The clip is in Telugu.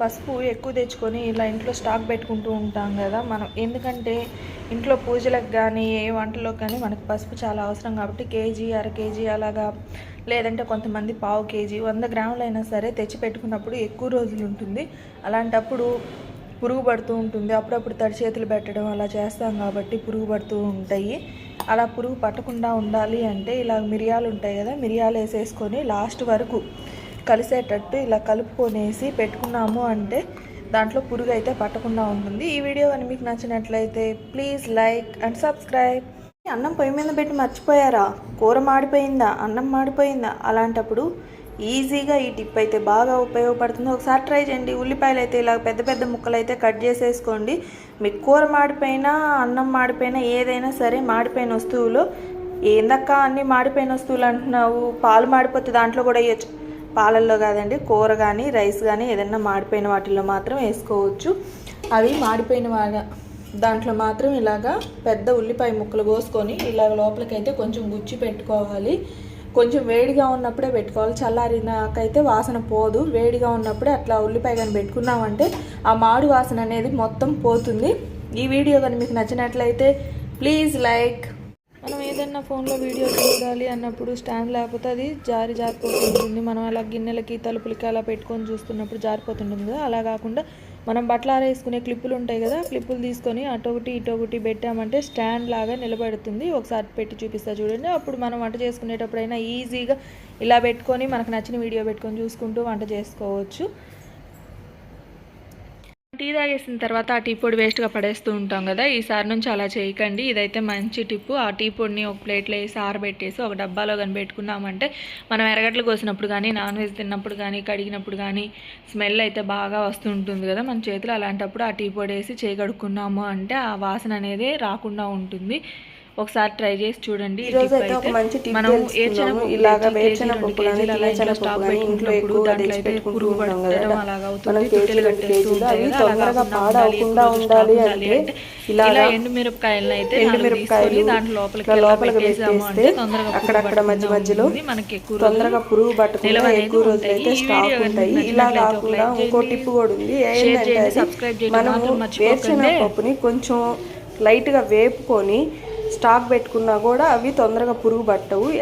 పసుపు ఎక్కువ తెచ్చుకొని ఇలా ఇంట్లో స్టాక్ పెట్టుకుంటూ ఉంటాం కదా. మనం ఎందుకంటే ఇంట్లో పూజలకు కానీ ఏ వంటలకు కానీ మనకు పసుపు చాలా అవసరం కాబట్టి కేజీ అర కేజీ అలాగా లేదంటే కొంతమంది పావు కేజీ వంద గ్రాములైనా సరే తెచ్చి పెట్టుకున్నప్పుడు ఎక్కువ రోజులు ఉంటుంది. అలాంటప్పుడు పురుగు పడుతూ ఉంటుంది. అప్పుడప్పుడు తడి చేతులు పెట్టడం అలా చేస్తాం కాబట్టి పురుగు పడుతూ ఉంటాయి. అలా పురుగు పట్టకుండా ఉండాలి అంటే ఇలా మిరియాలు ఉంటాయి కదా మిరియాలు వేసేసుకొని లాస్ట్ వరకు కలిసేటట్టు ఇలా కలుపుకొనేసి పెట్టుకున్నాము అంటే దాంట్లో పురుగు అయితే పట్టకుండా ఉంటుంది. ఈ వీడియో కానీ మీకు నచ్చినట్లయితే ప్లీజ్ లైక్ అండ్ సబ్స్క్రైబ్. అన్నం పొయ్యి మీద పెట్టి మర్చిపోయారా? కూర మాడిపోయిందా? అన్నం మాడిపోయిందా? అలాంటప్పుడు ఈజీగా ఈ టిప్ అయితే బాగా ఉపయోగపడుతుంది. ఒకసారి ట్రై చేయండి. ఉల్లిపాయలు అయితే ఇలా పెద్ద పెద్ద ముక్కలు అయితే కట్ చేసేసుకోండి. మీకు కూర మాడిపోయినా అన్నం మాడిపోయినా ఏదైనా సరే మాడిపోయిన వస్తువులు. ఏందక్క అన్ని మాడిపోయిన వస్తువులు అంటున్నావు? పాలు మాడిపోతే దాంట్లో కూడా వేయచ్చు పాలల్లో కాదండి కూర కానీ రైస్ కానీ ఏదైనా మాడిపోయిన వాటిల్లో మాత్రం వేసుకోవచ్చు. అవి మాడిపోయిన వా దాంట్లో మాత్రం ఇలాగా పెద్ద ఉల్లిపాయ ముక్కలు కోసుకొని ఇలాగ లోపలికైతే కొంచెం గుచ్చి పెట్టుకోవాలి. కొంచెం వేడిగా ఉన్నప్పుడే పెట్టుకోవాలి. చల్లారినాకైతే వాసన పోదు. వేడిగా ఉన్నప్పుడే అట్లా ఉల్లిపాయ కానీ పెట్టుకున్నామంటే ఆ మాడు వాసన అనేది మొత్తం పోతుంది. ఈ వీడియో కానీ మీకు నచ్చినట్లయితే ప్లీజ్ లైక్ మనం ఏదైనా ఫోన్లో వీడియో చూడాలి అన్నప్పుడు స్టాండ్ లేకపోతే అది జారి జారిపోతుంటుంది. మనం అలా గిన్నెలకి తలుపులకి అలా పెట్టుకొని చూస్తున్నప్పుడు జారిపోతుంటుంది కదా. అలా కాకుండా మనం బట్టలు ఆరేసుకునే క్లిప్పులు ఉంటాయి కదా. క్లిప్పులు తీసుకొని అటొకటి ఇటొకటి పెట్టామంటే స్టాండ్ లాగా నిలబడుతుంది. ఒకసారి పెట్టి చూపిస్తా చూడండి. అప్పుడు మనం వంట చేసుకునేటప్పుడైనా ఈజీగా ఇలా పెట్టుకొని మనకు నచ్చిన వీడియో పెట్టుకొని చూసుకుంటూ వంట చేసుకోవచ్చు. టీ తాగేసిన తర్వాత ఆ టీ పొడి వేస్ట్గా పడేస్తూ ఉంటాం కదా ఈసారి నుంచి అలా చేయకండి. ఇదైతే మంచి టిప్పు. ఆ టీ పొడిని ఒక ప్లేట్లో వేసి ఆరబెట్టేసి ఒక డబ్బాలో కానీ పెట్టుకున్నామంటే మనం ఎరగట్లు కోసినప్పుడు కానీ నాన్ వెజ్ తిన్నప్పుడు కానీ కడిగినప్పుడు కానీ స్మెల్ అయితే బాగా వస్తుంటుంది కదా. మన చేతిలో అలాంటప్పుడు ఆ టీ పొడి వేసి చేయగడుక్కున్నాము అంటే ఆ వాసన అనేది రాకుండా ఉంటుంది. ఒకసారి ట్రై చేసి చూడండి మనం ఇలాగ అలా ఇంట్లో ఎక్కువగా తెచ్చి కదా. మనం కేజీలు కేజీలు అవి తొందరగా పాడవకుండా ఉండాలి, అంటే ఇలాగా అయితే ఎండుమిరపకాయలు దాంట్లో లోపలికి పెట్టేస్తే అక్కడక్కడ మధ్య మధ్యలో. మనకి తొందరగా పురుగు పట్టకుండా ఎక్కువ రోజులు. అయితే స్టాక్ ఉంటాయి ఇలా కాకుండా ఇంకో చేయండి, టిప్ కూడా ఉంది ఏంటంటే మనము. వేరుశనగపప్పుని కొంచెం లైట్గా వేపుకొని స్టాక్ పెట్టుకున్నా కూడా అవి తొందరగా పురుగు పట్టవు.